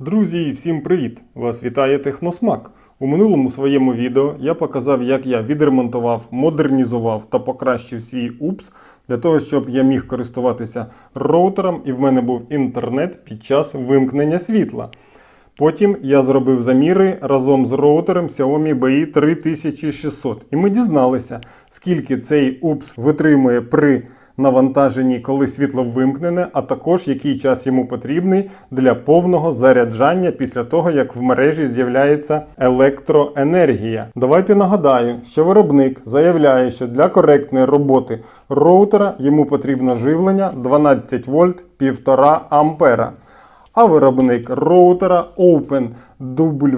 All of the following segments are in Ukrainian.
Друзі, всім привіт! Вас вітає Техносмак. У минулому своєму відео я показав, як я відремонтував, модернізував та покращив свій УПС для того, щоб я міг користуватися роутером і в мене був інтернет під час вимкнення світла. Потім я зробив заміри разом з роутером Xiaomi BI 3600. І ми дізналися, скільки цей УПС витримує при навантаженні, коли світло вимкнене, а також який час йому потрібний для повного заряджання після того, як в мережі з'являється електроенергія. Давайте нагадаю, що виробник заявляє, що для коректної роботи роутера йому потрібно живлення 12 вольт 1,5 ампера. А виробник роутера OpenWRT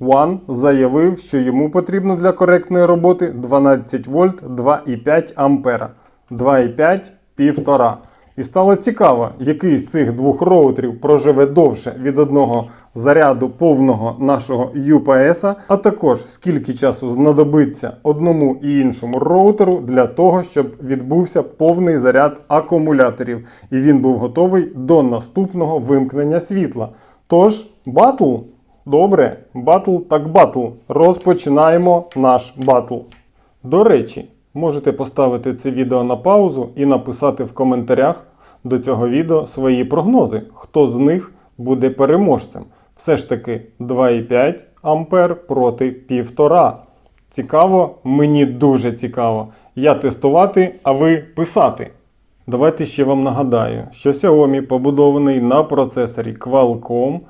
One заявив, що йому потрібно для коректної роботи 12 вольт 2,5 ампера. 2,5 1,5. І стало цікаво, який з цих двох роутерів проживе довше від одного заряду повного нашого UPS, а також скільки часу знадобиться одному і іншому роутеру для того, щоб відбувся повний заряд акумуляторів, і він був готовий до наступного вимкнення світла. Тож, батл? Добре, батл так батл. Розпочинаємо наш батл. До речі, можете поставити це відео на паузу і написати в коментарях до цього відео свої прогнози, хто з них буде переможцем. Все ж таки 2,5 ампер проти 1,5. Цікаво, мені дуже цікаво. Я тестувати, а ви писати. Давайте ще вам нагадаю, що Xiaomi побудований на процесорі Qualcomm,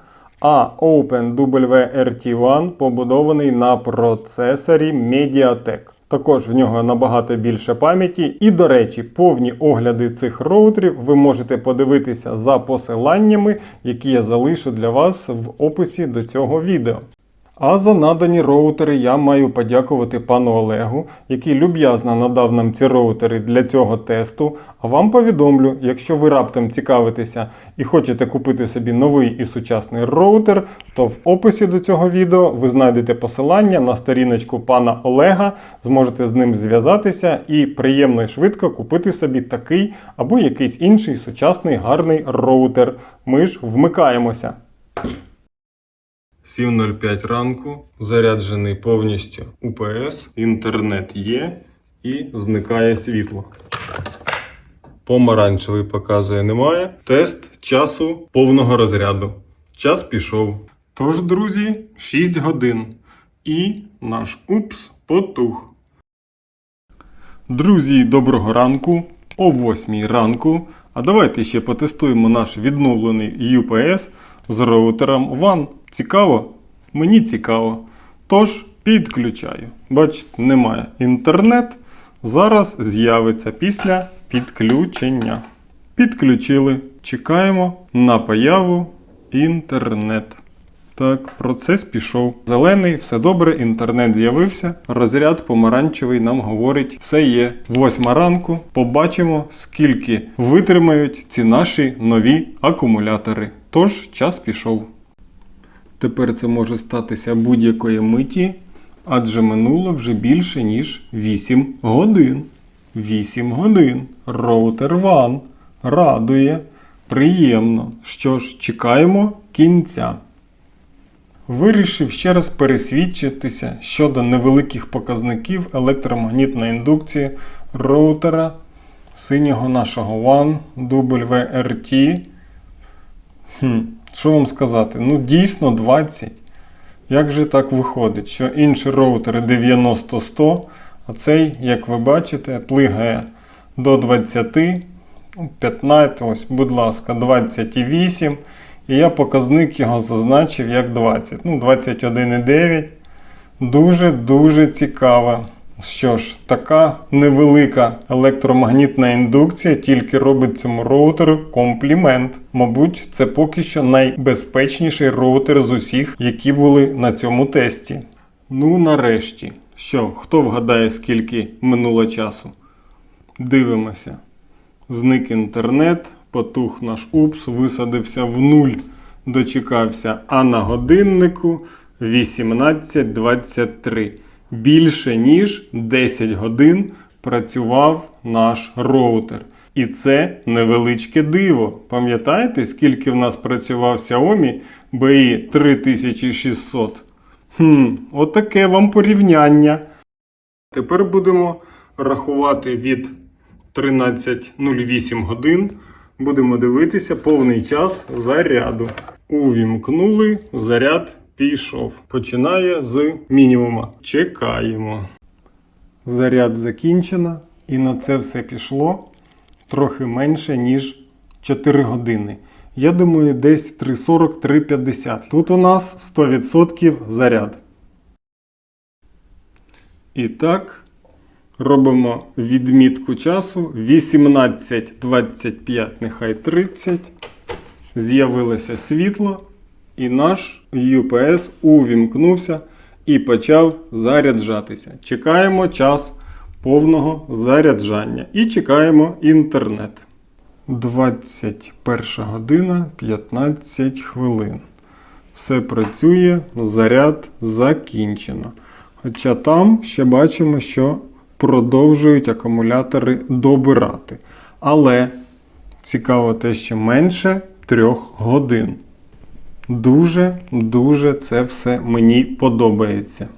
а OpenWRT1 побудований на процесорі MediaTek. Також в нього набагато більше пам'яті. І, до речі, повні огляди цих роутерів ви можете подивитися за посиланнями, які я залишу для вас в описі до цього відео. А за надані роутери я маю подякувати пану Олегу, який люб'язно надав нам ці роутери для цього тесту. А вам повідомлю, якщо ви раптом цікавитеся і хочете купити собі новий і сучасний роутер, то в описі до цього відео ви знайдете посилання на сторіночку пана Олега, зможете з ним зв'язатися і приємно і швидко купити собі такий або якийсь інший сучасний гарний роутер. Ми ж вмикаємося. 7.05 ранку, заряджений повністю УПС, інтернет є і зникає світло. Помаранчевий показує немає. Тест часу повного розряду. Час пішов. Тож, друзі, 6 годин. І наш упс потух. Друзі, доброго ранку. О 8 ранку. А давайте ще потестуємо наш відновлений UPS з роутером WAN. Цікаво? Мені цікаво. Тож підключаю. Бачите, немає інтернет. Зараз з'явиться після підключення. Підключили. Чекаємо на появу інтернет. Так, процес пішов. Зелений, все добре, інтернет з'явився. Розряд помаранчевий нам говорить, все є. Восьма ранку. Побачимо, скільки витримають ці наші нові акумулятори. Тож час пішов. Тепер це може статися будь-якої миті, адже минуло вже більше, ніж 8 годин. 8 годин. Роутер One. Радує. Приємно. Що ж, чекаємо кінця. Вирішив ще раз пересвідчитися щодо невеликих показників електромагнітної індукції роутера синього нашого One WRT. Хм, що вам сказати? Ну, дійсно 20. Як же так виходить, що інші роутери 90-100, а цей, як ви бачите, плигає до 20, ну, 15, ось, будь ласка, 28. І я показник його зазначив як 20. Ну, 21,9. Дуже-дуже цікаво. Що ж, така невелика електромагнітна індукція тільки робить цьому роутеру комплімент. Мабуть, це поки що найбезпечніший роутер з усіх, які були на цьому тесті. Ну, нарешті. Що, хто вгадає, скільки минуло часу? Дивимося. Зник інтернет, потух наш упс, висадився в нуль, дочекався, а на годиннику 18.23. Більше ніж 10 годин працював наш роутер. І це невеличке диво. Пам'ятаєте, скільки в нас працював Xiaomi BI 3600? Хм, отаке вам порівняння. Тепер будемо рахувати від 13.08 годин. Будемо дивитися повний час заряду. Увімкнули, заряд пішов. Починає з мінімума. Чекаємо. Заряд закінчено, і на це все пішло трохи менше, ніж 4 години. Я думаю, десь 340-350. Тут у нас 100% заряд. І так, робимо відмітку часу 18.25, нехай 30. З'явилося світло, і наш UPS увімкнувся і почав заряджатися. Чекаємо час повного заряджання і чекаємо інтернет. 21 година 15 хвилин. Все працює, заряд закінчено. Хоча там ще бачимо, що продовжують акумулятори добирати. Але цікаво те, що менше 3 годин. Дуже-дуже це все мені подобається.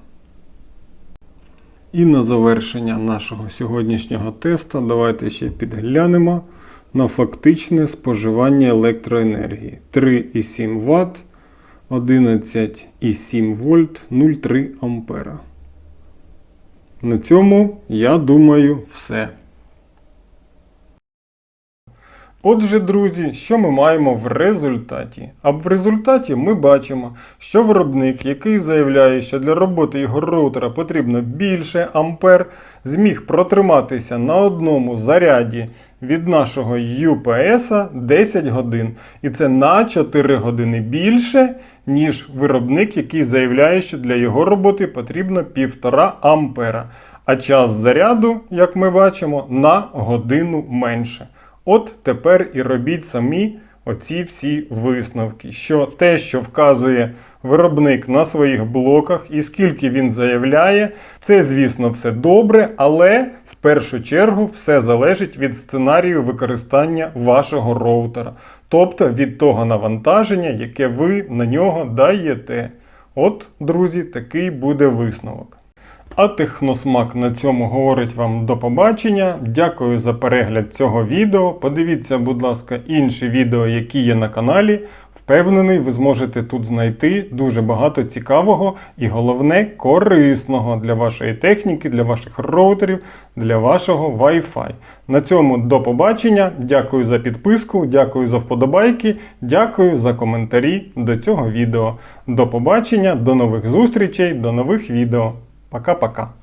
І на завершення нашого сьогоднішнього тесту давайте ще підглянемо на фактичне споживання електроенергії 3,7 Вт, 11,7 вольт, 0,3 ампера. На цьому, я думаю, все. Отже, друзі, що ми маємо в результаті? А в результаті ми бачимо, що виробник, який заявляє, що для роботи його роутера потрібно більше ампер, зміг протриматися на одному заряді від нашого UPS 10 годин. І це на 4 години більше, ніж виробник, який заявляє, що для його роботи потрібно 1,5 ампера. А час заряду, як ми бачимо, на годину менше. От тепер і робіть самі оці всі висновки, що те, що вказує виробник на своїх блоках, і скільки він заявляє, це, звісно, все добре, але в першу чергу все залежить від сценарію використання вашого роутера, тобто від того навантаження, яке ви на нього даєте. От, друзі, такий буде висновок. А Техносмак на цьому говорить вам до побачення. Дякую за перегляд цього відео. Подивіться, будь ласка, інші відео, які є на каналі. Впевнений, ви зможете тут знайти дуже багато цікавого і головне корисного для вашої техніки, для ваших роутерів, для вашого Wi-Fi. На цьому до побачення. Дякую за підписку, дякую за вподобайки, дякую за коментарі до цього відео. До побачення, до нових зустрічей, до нових відео. Пока-пока.